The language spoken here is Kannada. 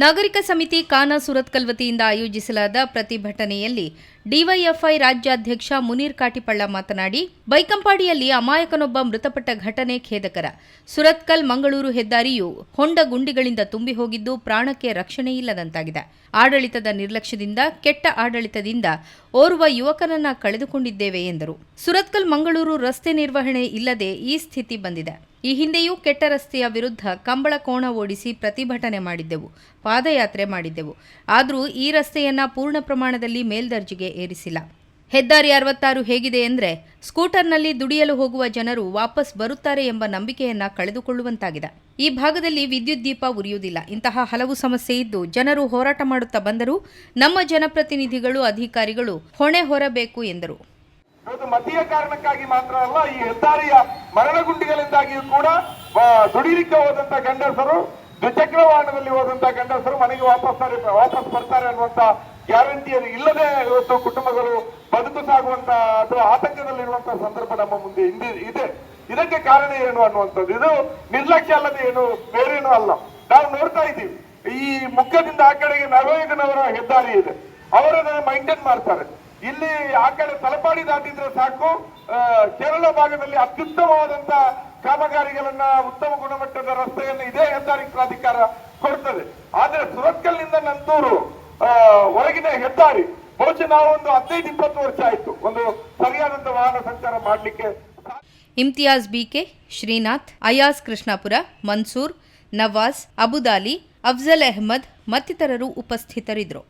ನಾಗರಿಕ ಸಮಿತಿ ಕಾನಾ ಸುರತ್ಕಲ್ ವತಿಯಿಂದ ಆಯೋಜಿಸಲಾದ ಪ್ರತಿಭಟನೆಯಲ್ಲಿ ಡಿವೈಎಫ್ಐ ರಾಜ್ಯಾಧ್ಯಕ್ಷ ಮುನೀರ್ ಕಾಟಿಪಳ್ಳ ಮಾತನಾಡಿ, ಬೈಕಂಪಾಡಿಯಲ್ಲಿ ಅಮಾಯಕನೊಬ್ಬ ಮೃತಪಟ್ಟ ಘಟನೆ ಖೇದಕರ. ಸುರತ್ಕಲ್ ಮಂಗಳೂರು ಹೆದ್ದಾರಿಯು ಹೊಂಡ ಗುಂಡಿಗಳಿಂದ ತುಂಬಿ ಹೋಗಿದ್ದು ಪ್ರಾಣಕ್ಕೆ ರಕ್ಷಣೆ ಇಲ್ಲದಂತಾಗಿದೆ. ಆಡಳಿತದ ನಿರ್ಲಕ್ಷ್ಯದಿಂದ, ಕೆಟ್ಟ ಆಡಳಿತದಿಂದ ಓರ್ವ ಯುವಕನನ್ನ ಕಳೆದುಕೊಂಡಿದ್ದೇವೆ ಎಂದರು. ಸುರತ್ಕಲ್ ಮಂಗಳೂರು ರಸ್ತೆ ನಿರ್ವಹಣೆ ಇಲ್ಲದೆ ಈ ಸ್ಥಿತಿ ಬಂದಿದೆ. ಈ ಹಿಂದೆಯೂ ಕೆಟ್ಟ ರಸ್ತೆಯ ವಿರುದ್ಧ ಕಂಬಳ ಕೋಣ ಓಡಿಸಿ ಪ್ರತಿಭಟನೆ ಮಾಡಿದ್ದೆವು, ಪಾದಯಾತ್ರೆ ಮಾಡಿದ್ದೆವು. ಆದರೂ ಈ ರಸ್ತೆಯನ್ನ ಪೂರ್ಣ ಪ್ರಮಾಣದಲ್ಲಿ ಮೇಲ್ದರ್ಜೆಗೆ ಏರಿಸಿಲ್ಲ. ಹೆದ್ದಾರಿ ಅರವತ್ತಾರು ಹೇಗಿದೆ ಎಂದರೆ ಸ್ಕೂಟರ್ನಲ್ಲಿ ದುಡಿಯಲು ಹೋಗುವ ಜನರು ವಾಪಸ್ ಬರುತ್ತಾರೆ ಎಂಬ ನಂಬಿಕೆಯನ್ನ ಕಳೆದುಕೊಳ್ಳುವಂತಾಗಿದೆ. ಈ ಭಾಗದಲ್ಲಿ ವಿದ್ಯುತ್ ದೀಪ ಉರಿಯುವುದಿಲ್ಲ. ಇಂತಹ ಹಲವು ಸಮಸ್ಯೆ ಇದ್ದು ಜನರು ಹೋರಾಟ ಮಾಡುತ್ತಾ ಬಂದರೂ ನಮ್ಮ ಜನಪ್ರತಿನಿಧಿಗಳು, ಅಧಿಕಾರಿಗಳು ಹೊಣೆ ಹೊರಬೇಕು ಎಂದರು. ಇವತ್ತು ಮತೀಯ ಕಾರಣಕ್ಕಾಗಿ ಮಾತ್ರ ಅಲ್ಲ, ಈ ಹೆದ್ದಾರಿಯ ಮರಣಗುಂಡಿಗಳಿಂದಾಗಿಯೂ ಕೂಡ ದುಡಿಲಿಕ್ಕೆ ಹೋದಂತ ಗಂಡಸರು, ದ್ವಿಚಕ್ರ ವಾಹನದಲ್ಲಿ ಹೋದಂತ ಗಂಡಸರು ಮನೆಗೆ ವಾಪಸ್ ವಾಪಸ್ ಬರ್ತಾರೆ ಅನ್ನುವಂತ ಗ್ಯಾರಂಟಿಯನ್ನು ಇಲ್ಲದೆ ಇವತ್ತು ಕುಟುಂಬಗಳು ಬದುಕು ಸಾಗುವಂತ ಅಥವಾ ಆತಂಕದಲ್ಲಿರುವಂತಹ ಸಂದರ್ಭ ನಮ್ಮ ಮುಂದೆ ಹಿಂದೆ ಇದೆ. ಇದಕ್ಕೆ ಕಾರಣ ಏನು ಅನ್ನುವಂಥದ್ದು. ಇದು ನಿರ್ಲಕ್ಷ್ಯ ಅಲ್ಲದೆ ಏನು, ಬೇರೇನು ಅಲ್ಲ. ನಾವು ನೋಡ್ತಾ ಇದ್ದೀವಿ. ಈ ಮುಖದಿಂದ ಆ ಕಡೆಗೆ ನರವೇಗನವರ ಹೆದ್ದಾರಿ ಇದೆ. ಅವರನ್ನ ಮೈಂಟೈನ್ ಮಾಡ್ತಾರೆ. ಇಲ್ಲಿ ಆ ಕಡೆ ತಲಪಾಡಿ ದಾಟಿದ್ರೆ ಸಾಕು ಕೇರಳ ಭಾಗದಲ್ಲಿ ಅತ್ಯುತ್ತಮವಾದಂತ ಕಾಮಗಾರಿಗಳನ್ನ ಉತ್ತಮ ಗುಣಮಟ್ಟದ ರಸ್ತೆಯನ್ನು ಇದೇ ಹೆದ್ದಾರಿ ಪ್ರಾಧಿಕಾರ ಕೊಡ್ತದೆ. ಆದ್ರೆ ಸುರತ್ಕಲ್ನಿಂದ ನಂತೂರು ಹೊರಗಿನ ಹೆದ್ದಾರಿ, ಬಹುಶಃ ನಾವು ಒಂದು ಹದಿನೈದು, ಇಪ್ಪತ್ತು ವರ್ಷ ಆಯ್ತು. ಒಂದು ಸರಿಯಾದಂತ ವಾಹನ ಸಂಚಾರ ಮಾಡ್ಲಿಕ್ಕೆ ಇಮ್ತಿಯಾಜ್ ಬಿಕೆ ಶ್ರೀನಾಥ್ ಅಯಾಸ್ ಕೃಷ್ಣಾಪುರ, ಮನ್ಸೂರ್, ನವಾಜ್, ಅಬುದಾಲಿ, ಅಫ್ಜಲ್ ಅಹ್ಮದ್ ಮತ್ತಿತರರು ಉಪಸ್ಥಿತರಿದ್ದರು.